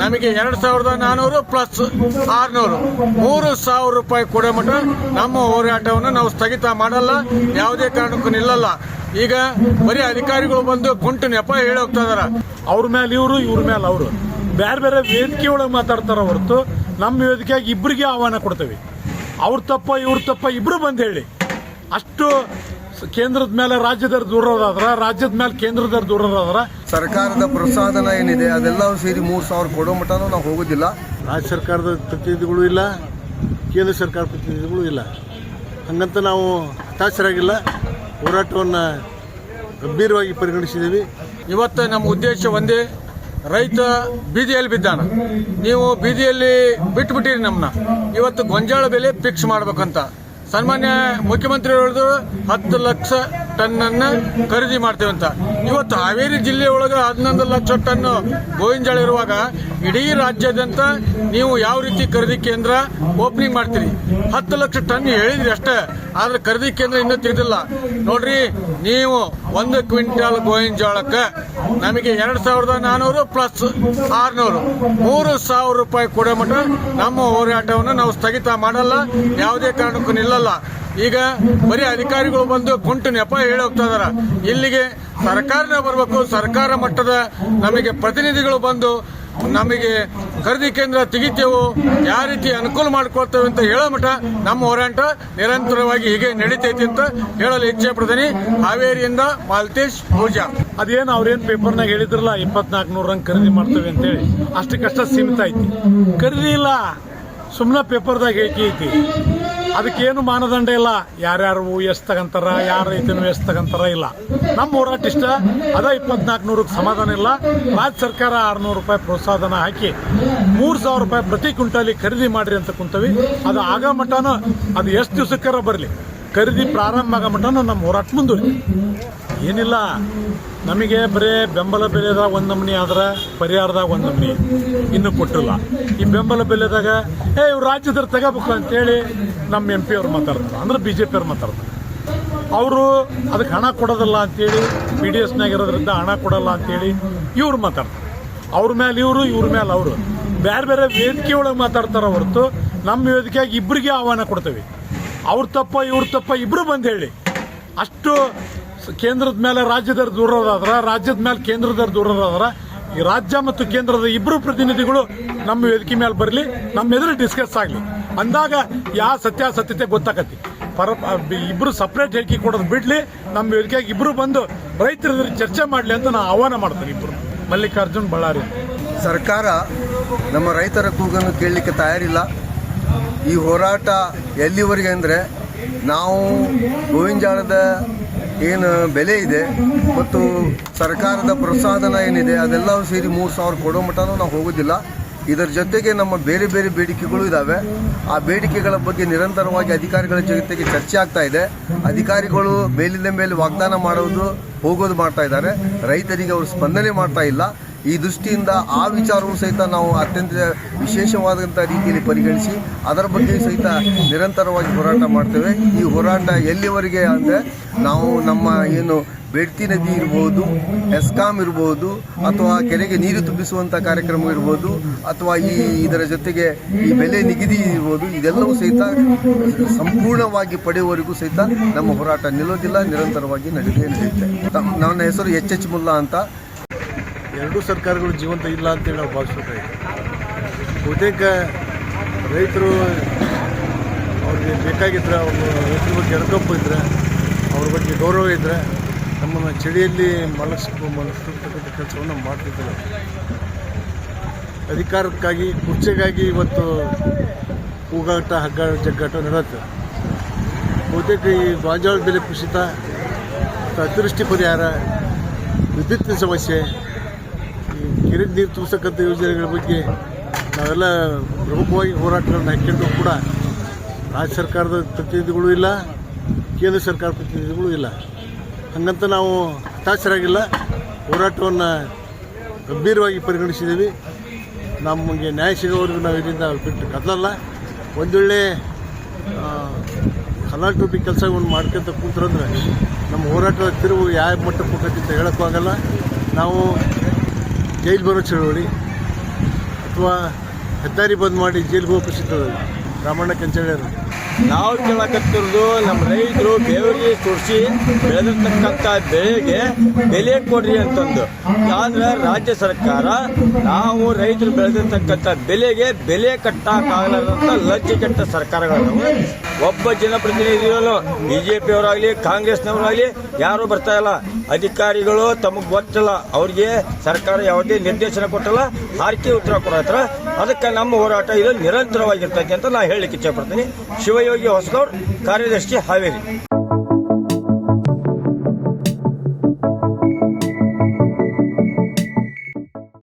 ನಮಗೆ ಎರಡು ಸಾವಿರದ ನಾನೂರು ಪ್ಲಸ್ ಆರ್ನೂರು. ಮೂರು ಸಾವಿರ ರೂಪಾಯಿ ಕೊಡೋ ಮಟ್ಟ ನಮ್ಮ ಹೋರಾಟವನ್ನು ನಾವು ಸ್ಥಗಿತ ಮಾಡಲ್ಲ, ಯಾವುದೇ ಕಾರಣಕ್ಕೂ ನಿಲ್ಲಲ್ಲ. ಈಗ ಬರೀ ಅಧಿಕಾರಿಗಳು ಬಂದು ಕುಂಟು ನೆಪ ಹೇಳಿ ಹೋಗ್ತಾ ಇದಾರ. ಅವ್ರ ಮೇಲೆ ಇವರು, ಇವ್ರ ಮೇಲೆ ಅವರು. ಬೇರೆ ಬೇರೆ ವೇದಿಕೆ ಒಳಗೆ ಮಾತಾಡ್ತಾರ ಹೊರತು ನಮ್ಮ ವೇದಿಕೆಯಾಗಿ ಇಬ್ಬರಿಗೆ ಆಹ್ವಾನ ಕೊಡ್ತೇವೆ. ಅವ್ರ ತಪ್ಪ, ಇವ್ರ ತಪ್ಪ ಇಬ್ರು ಬಂದು ಹೇಳಿ. ಅಷ್ಟು ಕೇಂದ್ರದ ಮೇಲೆ ರಾಜ್ಯದವ್ರು ದೂರದಾದ್ರೆ ರಾಜ್ಯದ ಮೇಲೆ ಕೇಂದ್ರದವ್ರು ದೂರದಾದ್ರ ಸರ್ಕಾರದ ಪ್ರಸಾದನ ಏನಿದೆ ಅದೆಲ್ಲವೂ ಸೇರಿ ಮೂರು ಸಾವಿರ ಕೊಡೋ ಮಟ್ಟನೂ ನಾವು ಹೋಗೋದಿಲ್ಲ. ರಾಜ್ಯ ಸರ್ಕಾರದ ಪ್ರತಿನಿಧಿಗಳು ಇಲ್ಲ ಕೇಂದ್ರ ಸರ್ಕಾರ ಪ್ರತಿನಿಧಿಗಳು ಇಲ್ಲ. ಹಂಗಂತ ನಾವು ಹತಾಶರಾಗಿಲ್ಲ. ಹೋರಾಟವನ್ನು ಗಂಭೀರವಾಗಿ ಪರಿಗಣಿಸಿದ್ದೀವಿ. ಇವತ್ತು ನಮ್ಮ ಉದ್ದೇಶ ಒಂದೇ ರೈತ ಬೀದಿಯಲ್ಲಿ ಬಿದ್ದಾನ. ನೀವು ಬೀದಿಯಲ್ಲಿ ಬಿಟ್ಬಿಟ್ಟಿರಿ ನಮ್ಮನ್ನ ಇವತ್ತು ಗೊಂಜಾಳ ಬೆಲೆ ಫಿಕ್ಸ್ ಮಾಡ್ಬೇಕಂತ. ಸನ್ಮಾನ್ಯ ಮುಖ್ಯಮಂತ್ರಿ ಹೇಳಿದ್ರು ಹತ್ತು ಲಕ್ಷ ಟನ್ ಅನ್ನ ಖರೀದಿ ಮಾಡ್ತೇವೆ ಅಂತ. ಇವತ್ತು ಹಾವೇರಿ ಜಿಲ್ಲೆ ಒಳಗೆ ಹನ್ನೊಂದು ಲಕ್ಷ ಟನ್ ಗೋವಿಂಜಾಳ ಇರುವಾಗ ಇಡೀ ರಾಜ್ಯಾದ್ಯಂತ ನೀವು ಯಾವ ರೀತಿ ಖರೀದಿ ಕೇಂದ್ರ ಓಪನಿಂಗ್ ಮಾಡ್ತೀರಿ? ಹತ್ತು ಲಕ್ಷ ಟನ್ ಹೇಳಿದ್ರಿ ಅಷ್ಟೇ. ಆದ್ರೆ ಖರೀದಿ ಕೇಂದ್ರ ಇನ್ನೂ ತಿಳಿದಿಲ್ಲ. ನೋಡ್ರಿ, ನೀವು ಒಂದು ಕ್ವಿಂಟಾಲ್ ಗೋವಿನ ಜೋಳಕ್ಕೆ ನಮಗೆ ಎರಡ್ ಸಾವಿರದ ನಾನೂರು ಪ್ಲಸ್ ಆರ್ನೂರು. ಮೂರು ಸಾವಿರ ರೂಪಾಯಿ ಕೊಡೋ ಮಟ್ಟ ನಮ್ಮ ಹೋರಾಟವನ್ನು ನಾವು ಸ್ಥಗಿತ ಮಾಡಲ್ಲ. ಯಾವುದೇ ಕಾರಣಕ್ಕೂ ನಿಲ್ಲಲ್ಲ. ಈಗ ಬರೀ ಅಧಿಕಾರಿಗಳು ಬಂದು ಕುಂಟು ನೆಪ ಹೇಳಿ ಹೋಗ್ತಾ ಇದಾರ. ಇಲ್ಲಿಗೆ ಸರ್ಕಾರನೇ ಬರಬೇಕು, ಸರ್ಕಾರ ಮಟ್ಟದ ನಮಗೆ ಪ್ರತಿನಿಧಿಗಳು ಬಂದು ನಮಗೆ ಖರೀದಿ ಕೇಂದ್ರ ತೆಗಿತೇವು ಯಾವ ರೀತಿ ಅನುಕೂಲ ಮಾಡ್ಕೊಳ್ತೇವೆ ಅಂತ ಹೇಳೋ ಮಠ ನಮ್ಮ ಹೋರಾಟ ನಿರಂತರವಾಗಿ ಹೀಗೆ ನಡೀತೈತಿ ಅಂತ ಹೇಳಲು ಇಚ್ಛೆ ಪಡ್ತೀನಿ. ಹಾವೇರಿಯಿಂದ ಮಾಲ್ತೇಶ್ ಪೂಜಾ. ಅದೇನು ಅವ್ರೇನು ಪೇಪರ್ನಾಗ ಹೇಳಿದ್ರಲ್ಲ ಇಪ್ಪತ್ನಾಲ್ಕು ನೂರ ರಂಗ್ ಖರೀದಿ ಮಾಡ್ತೇವೆ ಅಂತೇಳಿ. ಅಷ್ಟಕ್ಕಷ್ಟ ಸೀಮಿತ ಐತಿ. ಖರೀದಿ ಇಲ್ಲ ಸುಮ್ಮನೆ ಪೇಪರ್ದಾಗ ಹೇಳಿಕೆ ಐತಿ. ಅದಕ್ಕೇನು ಮಾನದಂಡ ಇಲ್ಲ. ಯಾರ್ಯಾರು ಎಷ್ಟು ತಗಂತಾರ ಯಾರ ರೈತನು ಎಷ್ಟು ಇಲ್ಲ. ನಮ್ಮ ಹೋರಾಟ ಇಷ್ಟ ಅದ ಇಪ್ಪತ್ನಾಲ್ಕು ನೂರಕ್ಕೆ ಸಮಾಧಾನ ಇಲ್ಲ. ರಾಜ್ಯ ಸರ್ಕಾರ ಆರ್ನೂರು ರೂಪಾಯಿ ಪ್ರೋತ್ಸಾಹನ ಹಾಕಿ ಮೂರು ಸಾವಿರ ರೂಪಾಯಿ ಪ್ರತಿ ಕ್ವಿಂಟಾಲಿ ಖರೀದಿ ಮಾಡ್ರಿ ಅಂತ ಕುಂತವಿ. ಅದು ಆಗ ಮಟನೂ ಅದು ಎಷ್ಟು ದಿವಸಕ್ಕಾರ ಬರಲಿ. ಖರೀದಿ ಪ್ರಾರಂಭ ಆಗೋ ಮಟನೂ ನಮ್ಮ ಹೋರಾಟ ಮುಂದುವರಿ ಏನಿಲ್ಲ. ನಮಗೆ ಬರೀ ಬೆಂಬಲ ಬೆಲೆದಾಗ ಒಂದು ನಮನಿ ಆದ್ರೆ ಪರಿಹಾರದಾಗ ಒಂದು ನಮನಿ. ಇನ್ನೂ ಕೊಟ್ಟಿಲ್ಲ. ಈ ಬೆಂಬಲ ಬೆಲೆದಾಗ, ಏ, ಇವ್ರು ರಾಜ್ಯದವ್ರು ತಗೋಬೇಕು ಅಂತೇಳಿ ನಮ್ಮ ಎಂ ಪಿ ಅವ್ರು ಮಾತಾಡ್ತಾರೆ. ಅಂದ್ರೆ ಬಿ ಜೆ ಪಿ ಅವ್ರು ಮಾತಾಡ್ತಾರೆ. ಅವರು ಅದಕ್ಕೆ ಹಣ ಕೊಡೋದಿಲ್ಲ ಅಂತೇಳಿ ಪಿ ಡಿ ಎಸ್ನಾಗ ಇರೋದ್ರಿಂದ ಹಣ ಕೊಡಲ್ಲ ಅಂತೇಳಿ ಇವ್ರು ಮಾತಾಡ್ತಾರೆ. ಅವ್ರ ಮೇಲೆ ಇವರು, ಇವ್ರ ಮೇಲೆ ಅವರು. ಬೇರೆ ಬೇರೆ ವೇದಿಕೆ ಒಳಗೆ ಮಾತಾಡ್ತಾರೆ ಹೊರತು ನಮ್ಮ ವೇದಿಕೆಯಾಗಿ ಇಬ್ಬರಿಗೆ ಆಹ್ವಾನ ಕೊಡ್ತೇವೆ. ಅವ್ರ ತಪ್ಪ, ಇವ್ರ ತಪ್ಪ ಇಬ್ಬರು ಬಂದು ಹೇಳಿ. ಅಷ್ಟು ಕೇಂದ್ರದ ಮೇಲೆ ರಾಜ್ಯದವ್ರು ದೂರರಾದ್ರ ರಾಜ್ಯದ ಮೇಲೆ ಕೇಂದ್ರದವ್ರು ದೂರರಾದ್ರ ಈ ರಾಜ್ಯ ಮತ್ತು ಕೇಂದ್ರದ ಇಬ್ಬರು ಪ್ರತಿನಿಧಿಗಳು ನಮ್ಮ ವೇದಿಕೆ ಮೇಲೆ ಬರಲಿ, ನಮ್ಮ ಎದುರು ಡಿಸ್ಕಸ್ ಆಗಲಿ. ಅಂದಾಗ ಯಾವ ಸತ್ಯಾಸತ್ಯತೆ ಗೊತ್ತಾಕತಿ ಪರ ಇಬ್ಬರು ಸಪ್ರೇಟ್ ಹೇಳಿಕೆ ಕೊಡೋದು ಬಿಡಲಿ, ನಮ್ಮ ವೇದಿಕೆಗೆ ಇಬ್ಬರು ಬಂದು ರೈತರ ಚರ್ಚೆ ಮಾಡಲಿ ಅಂತ ನಾನು ಆಹ್ವಾನ ಮಾಡ್ತೀನಿ ಇಬ್ಬರು ಮಲ್ಲಿಕಾರ್ಜುನ್ ಬಳ್ಳಾರಿ. ಸರ್ಕಾರ ನಮ್ಮ ರೈತರ ಕೂಗನ್ನು ಕೇಳಲಿಕ್ಕೆ ತಯಾರಿಲ್ಲ. ಈ ಹೋರಾಟ ಎಲ್ಲಿವರೆಗೆ ಅಂದರೆ ನಾವು ಗೋವಿಂಜಾಳದ ಏನು ಬೆಲೆ ಇದೆ, ಮತ್ತು ಸರ್ಕಾರದ ಪ್ರೋತ್ಸಾಹನ ಏನಿದೆ, ಅದೆಲ್ಲವೂ ಸೇರಿ ಮೂರು ಸಾವಿರ ಕೊಡೋ ಮಟ್ಟನೂ ನಾವು ಹೋಗೋದಿಲ್ಲ. ಇದರ ಜೊತೆಗೆ ನಮ್ಮ ಬೇರೆ ಬೇರೆ ಬೇಡಿಕೆಗಳು ಇದ್ದಾವೆ ಆ ಬೇಡಿಕೆಗಳ ಬಗ್ಗೆ ನಿರಂತರವಾಗಿ ಅಧಿಕಾರಿಗಳ ಜೊತೆಗೆ ಚರ್ಚೆ ಆಗ್ತಾ ಇದೆ. ಅಧಿಕಾರಿಗಳು ಮೇಲಿಂದ ಮೇಲೆ ವಾಗ್ದಾನ ಮಾಡೋದು, ಹೋಗೋದು ಮಾಡ್ತಾ ಇದ್ದಾರೆ. ರೈತರಿಗೆ ಅವರು ಸ್ಪಂದನೆ ಮಾಡ್ತಾ ಇಲ್ಲ. ಈ ದೃಷ್ಟಿಯಿಂದ ಆ ವಿಚಾರವೂ ಸಹಿತ ನಾವು ಅತ್ಯಂತ ವಿಶೇಷವಾದಂಥ ರೀತಿಯಲ್ಲಿ ಪರಿಗಣಿಸಿ ಅದರ ಬಗ್ಗೆ ಸಹಿತ ನಿರಂತರವಾಗಿ ಹೋರಾಟ ಮಾಡ್ತೇವೆ. ಈ ಹೋರಾಟ ಎಲ್ಲಿವರೆಗೆ ಅಂದರೆ ನಾವು ನಮ್ಮ ಏನು ಬೆಡ್ತಿ ನದಿ ಇರ್ಬೋದು, ಎಸ್ಕಾಂ ಇರ್ಬೋದು, ಅಥವಾ ಕೆರೆಗೆ ನೀರು ತುಂಬಿಸುವಂಥ ಕಾರ್ಯಕ್ರಮ ಇರ್ಬೋದು, ಅಥವಾ ಈ ಇದರ ಜೊತೆಗೆ ಈ ಬೆಲೆ ನಿಗದಿ ಇರ್ಬೋದು, ಇದೆಲ್ಲವೂ ಸಹಿತ ಸಂಪೂರ್ಣವಾಗಿ ಪಡೆಯುವವರೆಗೂ ಸಹಿತ ನಮ್ಮ ಹೋರಾಟ ನಿಲ್ಲೋದಿಲ್ಲ, ನಿರಂತರವಾಗಿ ನಡೆದೇ ನಡೆಯುತ್ತೆ. ನನ್ನ ಹೆಸರು ಎಚ್ ಎಚ್ ಮುಲ್ಲಾ ಅಂತ. ಎರಡೂ ಸರ್ಕಾರಗಳು ಜೀವಂತ ಇಲ್ಲ ಅಂತೇಳಿ ನಾವು ಭಾವಿಸ್ಬೇಕಾಗಿದೆ ಬಹುತೇಕ ರೈತರು ಅವ್ರಿಗೆ ಬೇಕಾಗಿದ್ದರೆ ಅವರು ರೈತರ ಬಗ್ಗೆ ಎಡಕಪ್ಪು ಇದ್ದರೆ ಅವ್ರ ಬಗ್ಗೆ ಗೌರವ ಇದ್ದರೆ ನಮ್ಮನ್ನು ಚಳಿಯಲ್ಲಿ ಮಲಗಿಸ್ಕೊ ಮಲಗಿಸ್ತಕ್ಕಂಥ ಕೆಲಸವನ್ನು ಮಾಡ್ತಿದ್ದಾರೆ ಅಧಿಕಾರಕ್ಕಾಗಿ, ಕುರ್ಚೆಗಾಗಿ ಇವತ್ತು ಕೂಗಾಟ ಹಗ್ಗ ಜಗ್ಗಾಟ ನಡೆಯುತ್ತೆ ಬಹುತೇಕ ಈ ಗಾಂಜಾಳ ಬೆಲೆ ಕುಸಿತ, ಅತಿವೃಷ್ಟಿ ಪರಿಹಾರ ವಿದ್ಯುತ್ತಿನ ಸಮಸ್ಯೆ ಕೆರೆ ನೀರು ತುಂಬಿಸಕ್ಕಂಥ ಯೋಜನೆಗಳ ಬಗ್ಗೆ ನಾವೆಲ್ಲ ಪ್ರಮುಖವಾಗಿ ಹೋರಾಟಗಳನ್ನು ಹಾಕ್ಕೊಂಡು ಕೂಡ ರಾಜ್ಯ ಸರ್ಕಾರದ ಪ್ರತಿನಿಧಿಗಳು ಇಲ್ಲ, ಕೇಂದ್ರ ಸರ್ಕಾರ ಪ್ರತಿನಿಧಿಗಳು ಇಲ್ಲ. ಹಂಗಂತ ನಾವು ಹತಾಶರಾಗಿಲ್ಲ. ಹೋರಾಟವನ್ನು ಗಂಭೀರವಾಗಿ ಪರಿಗಣಿಸಿದ್ದೀವಿ. ನಮಗೆ ನ್ಯಾಯ ಸಿಗೋವರೆಗೂ ನಾವು ಇದರಿಂದ ಬಿಟ್ಟು ಕದಲಲ್ಲ. ಒಂದೊಳ್ಳೆ ಹಲಾಲ್ ಟೋಪಿ ಒಂದು ಮಾಡ್ಕೊಂತ ಕೂತ್ರಂದ್ರೆ ನಮ್ಮ ಹೋರಾಟದ ತಿರುವು ಯಾವ ಮಟ್ಟಕ್ಕೆ ಹೋಗತ್ತೆ ಅಂತ ಹೇಳೋಕ್ಕೂ ಆಗಲ್ಲ. ನಾವು ಜೈಲು ಬರೋ ಚಳವಳಿ ಅಥವಾ ಹೆದ್ದಾರಿ ಬಂದ್ ಮಾಡಿ ಜೈಲಿಗೆ ಹೋಗೋ ಅದ. ರಾಮಣ್ಣ ಕೆಂಚಳ್ಳಿಯವರು ನಾವು ಕೇಳಕತ್ತಿರೋದು ನಮ್ಮ ರೈತರು ಬೇವರಿಗೆ ಸುರಿಸಿ ಬೆಳೆದಿರ್ತಕ್ಕಂಥ ಬೆಳೆಗೆ ಬೆಲೆ ಕೊಡ್ರಿ ಅಂತಂದು. ಆದ್ರೆ ರಾಜ್ಯ ಸರ್ಕಾರ ನಾವು ರೈತರು ಬೆಳೆದಿರ್ತಕ್ಕಂಥ ಬೆಲೆಗೆ ಬೆಲೆ ಕಟ್ಟಕ್ಕಾಗಲಾರಂತ ಲಜ್ಜೆ ಕೆಟ್ಟ ಸರ್ಕಾರಗಳು ಒಬ್ಬ ಜನಪ್ರತಿನಿಧಿಗಳು ಬಿಜೆಪಿ ಅವರಾಗ್ಲಿ ಕಾಂಗ್ರೆಸ್ನವರಾಗ್ಲಿ ಯಾರು ಬರ್ತಾ ಇಲ್ಲ. ಅಧಿಕಾರಿಗಳು ತಮಗೆ ಗೊತ್ತಿಲ್ಲ. ಅವ್ರಿಗೆ ಸರ್ಕಾರ ಯಾವುದೇ ನಿರ್ದೇಶನ ಕೊಟ್ಟಲ್ಲ, ಹಾರಿಕೆ ಉತ್ತರ ಕೊಡತ್ರ ಅದಕ್ಕೆ ನಮ್ಮ ಹೋರಾಟ ಇದು ನಿರಂತರವಾಗಿರ್ತೈತೆ ಅಂತ ನಾ ಹೇಳಲಿಕ್ಕೆ ಇಚ್ಛೆ ಪಡ್ತೀನಿ. ಶಿವಯೋಗಿ ಹೊಸಗೌಡ್ ಕಾರ್ಯದರ್ಶಿ ಹಾವೇರಿ.